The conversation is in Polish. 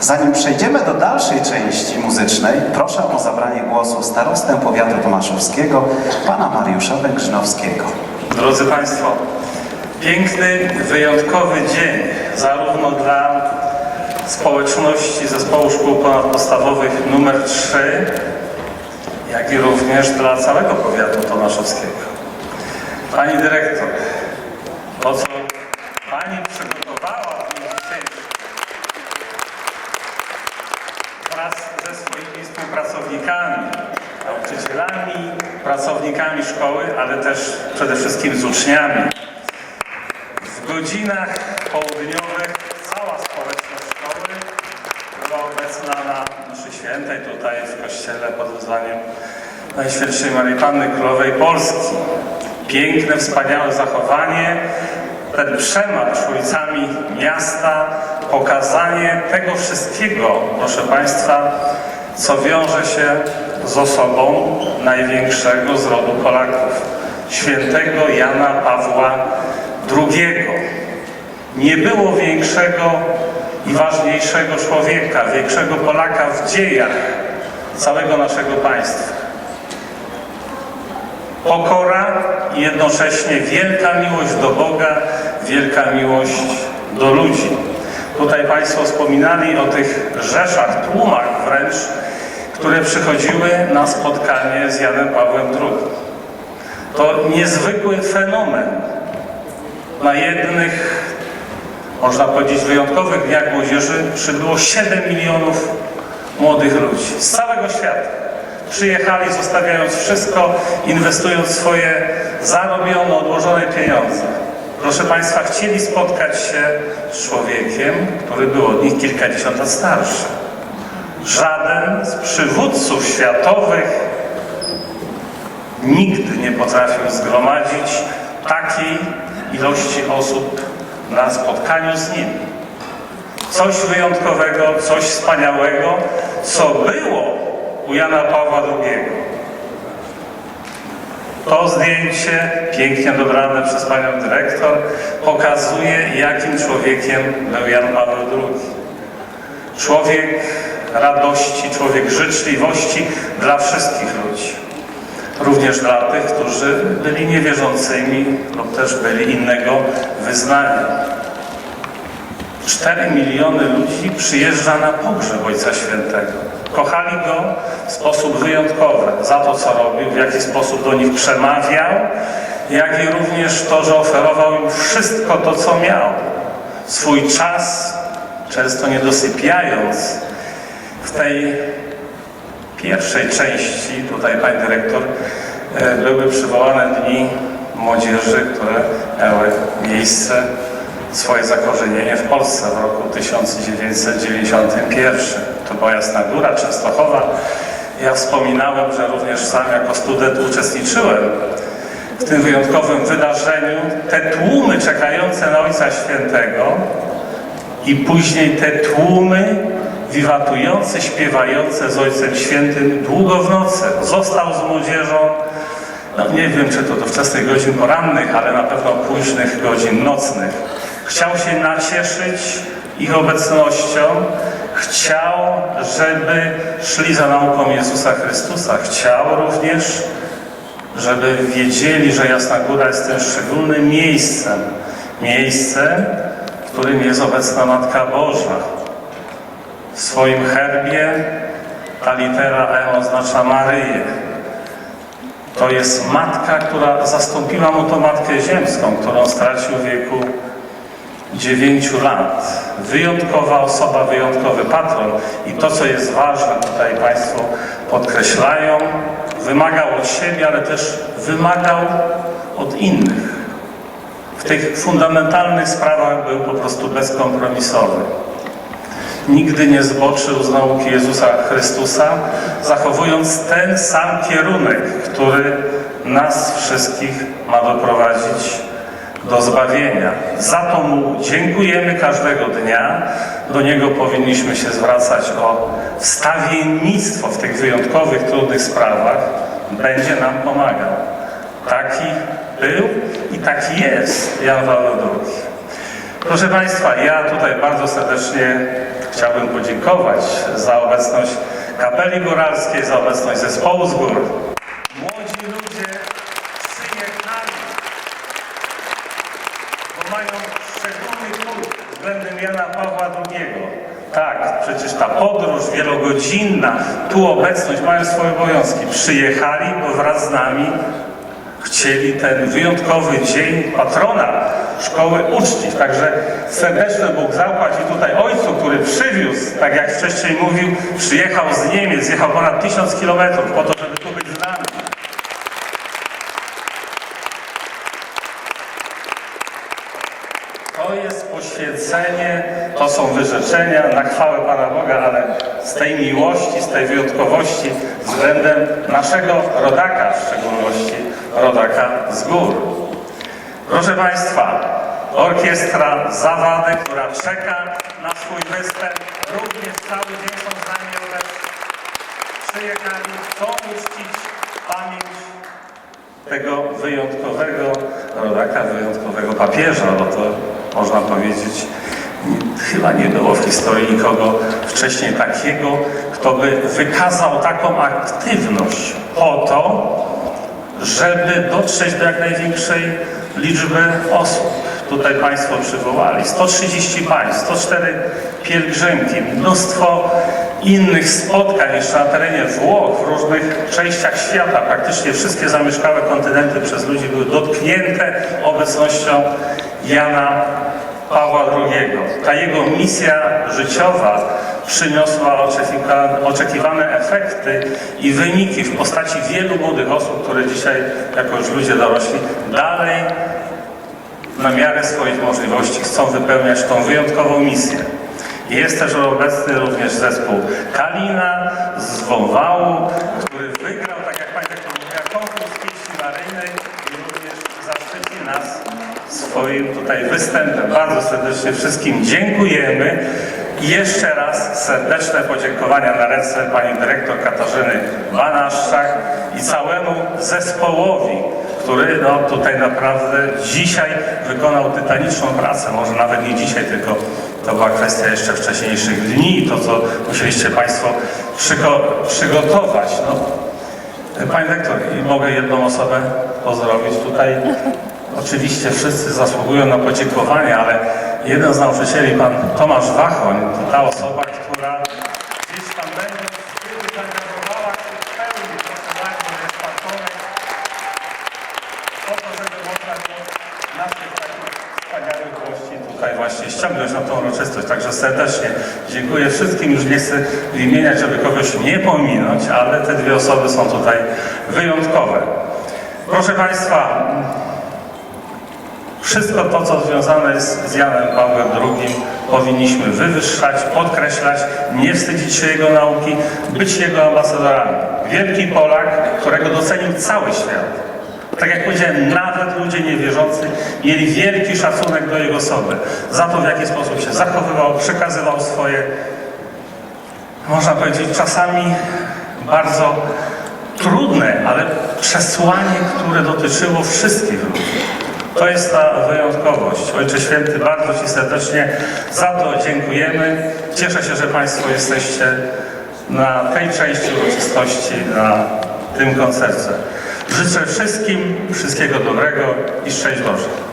Zanim przejdziemy do dalszej części muzycznej, proszę o zabranie głosu starostę powiatu tomaszowskiego, pana Mariusza Węgrzynowskiego. Drodzy Państwo, piękny, wyjątkowy dzień zarówno dla społeczności Zespołu Szkół Ponadpodstawowych nr 3, jak i również dla całego powiatu tomaszowskiego. Pani dyrektor, to co Pani przygotowała współpracownikami, nauczycielami, pracownikami szkoły, ale też przede wszystkim z uczniami. W godzinach południowych cała społeczność szkoły była obecna na mszy świętej tutaj w kościele pod wezwaniem Najświętszej Marii Panny Królowej Polski. Piękne, wspaniałe zachowanie, ten przemarsz ulicami miasta, pokazanie tego wszystkiego, proszę Państwa, co wiąże się z osobą największego z rodu Polaków, świętego Jana Pawła II. Nie było większego i ważniejszego człowieka, większego Polaka w dziejach całego naszego państwa. Pokora i jednocześnie wielka miłość do Boga, wielka miłość do ludzi. Tutaj Państwo wspominali o tych rzeszach, tłumach wręcz, które przychodziły na spotkanie z Janem Pawłem II. To niezwykły fenomen. Na jednych, można powiedzieć, wyjątkowych dniach młodzieży przybyło 7 milionów młodych ludzi z całego świata. Przyjechali, zostawiając wszystko, inwestując swoje zarobione, odłożone pieniądze. Proszę Państwa, chcieli spotkać się z człowiekiem, który był od nich kilkadziesiąt lat starszy. Żaden z przywódców światowych nigdy nie potrafił zgromadzić takiej ilości osób na spotkaniu z nim. Coś wyjątkowego, coś wspaniałego, co było u Jana Pawła II. To zdjęcie, pięknie dobrane przez panią dyrektor, pokazuje, jakim człowiekiem był Jan Paweł II. Człowiek radości, człowiek życzliwości dla wszystkich ludzi. Również dla tych, którzy byli niewierzącymi lub też byli innego wyznania. 4 miliony ludzi przyjeżdża na pogrzeb Ojca Świętego. Kochali Go w sposób wyjątkowy za to, co robił, w jaki sposób do nich przemawiał, jak i również to, że oferował im wszystko to, co miał. Swój czas, często nie dosypiając, w tej pierwszej części, tutaj Pani Dyrektor, e, były przywołane dni młodzieży, które miały miejsce swoje zakorzenienie w Polsce w roku 1991. To była Jasna Góra, Częstochowa. Ja wspominałem, że również sam jako student uczestniczyłem w tym wyjątkowym wydarzeniu. Te tłumy czekające na Ojca Świętego i później te tłumy wiwatujące, śpiewające z Ojcem Świętym długo w nocy. Został z młodzieżą, no nie wiem, czy to do wczesnych godzin porannych, ale na pewno późnych godzin nocnych. Chciał się nacieszyć ich obecnością, chciał, żeby szli za nauką Jezusa Chrystusa. Chciał również, żeby wiedzieli, że Jasna Góra jest tym szczególnym miejscem. Miejscem, w którym jest obecna Matka Boża. W swoim herbie ta litera E oznacza Maryję. To jest matka, która zastąpiła mu tą matkę ziemską, którą stracił w wieku 9 lat. Wyjątkowa osoba, wyjątkowy patron. I to, co jest ważne, tutaj Państwo podkreślają, wymagał od siebie, ale też wymagał od innych. W tych fundamentalnych sprawach był po prostu bezkompromisowy. Nigdy nie zboczył z nauki Jezusa Chrystusa, zachowując ten sam kierunek, który nas wszystkich ma doprowadzić do zbawienia. Za to Mu dziękujemy każdego dnia. Do Niego powinniśmy się zwracać o wstawiennictwo w tych wyjątkowych, trudnych sprawach. Będzie nam pomagał. Taki był i taki jest Jan Paweł II. Proszę Państwa, ja tutaj bardzo serdecznie chciałbym podziękować za obecność kapeli góralskiej, za obecność zespołu z gór. Młodzi ludzie przyjechali, bo mają szczególny kult względem Jana Pawła II. Tak, przecież ta podróż wielogodzinna, tu obecność mają swoje obowiązki. Przyjechali, bo wraz z nami chcieli ten wyjątkowy dzień patrona szkoły uczcić. Także serdeczny Bóg zapłać i tutaj ojcu, który przywiózł, tak jak wcześniej mówił, przyjechał z Niemiec, jechał ponad tysiąc kilometrów po to, żeby tu być z nami. To jest poświęcenie, to są wyrzeczenia na chwałę Pana Boga, ale z tej miłości, z tej wyjątkowości względem naszego rodaka, w szczególności rodaka z gór. Proszę Państwa, orkiestra Zawady, która czeka na swój występ, również cały dzień są z nami. Przyjechali, chcą uczcić pamięć tego wyjątkowego rodaka, wyjątkowego papieża, bo to można powiedzieć, chyba nie było w historii nikogo wcześniej takiego, kto by wykazał taką aktywność po to, żeby dotrzeć do jak największej liczby osób. Tutaj Państwo przywołali 130 państw, 104 pielgrzymki, mnóstwo innych spotkań jeszcze na terenie Włoch, w różnych częściach świata. Praktycznie wszystkie zamieszkałe kontynenty przez ludzi były dotknięte obecnością Jana Pawła II. Ta jego misja życiowa przyniosła oczekiwa- oczekiwane efekty i wyniki w postaci wielu młodych osób, które dzisiaj, jako już ludzie dorośli, dalej na miarę swoich możliwości chcą wypełniać tą wyjątkową misję. Jest też obecny również zespół Kalina z Wąwału, który wygrał, tak jak doktor mówiła, konkurs pieśni maryjnej i również zaszczyci nas swoim tutaj występem. Bardzo serdecznie wszystkim dziękujemy. I jeszcze raz serdeczne podziękowania na ręce Pani Dyrektor Katarzyny Banaszczak i całemu zespołowi, który no, tutaj naprawdę dzisiaj wykonał tytaniczną pracę. Może nawet nie dzisiaj, tylko to była kwestia jeszcze wcześniejszych dni, to co musieliście Państwo przygo- przygotować. No, Pani Dyrektor, i mogę jedną osobę pozdrowić tutaj. Oczywiście wszyscy zasługują na podziękowanie, ale jeden z nauczycieli, pan Tomasz Wachoń, to ta osoba, która gdzieś tam będąc z tyłu zaangażowała się w pełni, proszę bardzo, jest pan Tomek, po to, żeby można było naszych takich wspaniałych gości tutaj właśnie ściągnąć na tą uroczystość. Także serdecznie dziękuję wszystkim. Już nie chcę wymieniać, żeby kogoś nie pominąć, ale te dwie osoby są tutaj wyjątkowe. Proszę Państwa, wszystko to, co związane jest z Janem Pawłem II, powinniśmy wywyższać, podkreślać, nie wstydzić się jego nauki, być jego ambasadorami. Wielki Polak, którego docenił cały świat. Tak jak powiedziałem, nawet ludzie niewierzący mieli wielki szacunek do jego osoby. Za to, w jaki sposób się zachowywał, przekazywał swoje, można powiedzieć, czasami bardzo trudne, ale przesłanie, które dotyczyło wszystkich ludzi. To jest ta wyjątkowość. Ojcze Święty, bardzo Ci serdecznie za to dziękujemy. Cieszę się, że Państwo jesteście na tej części uroczystości, na tym koncercie. Życzę wszystkim wszystkiego dobrego i szczęść Boże.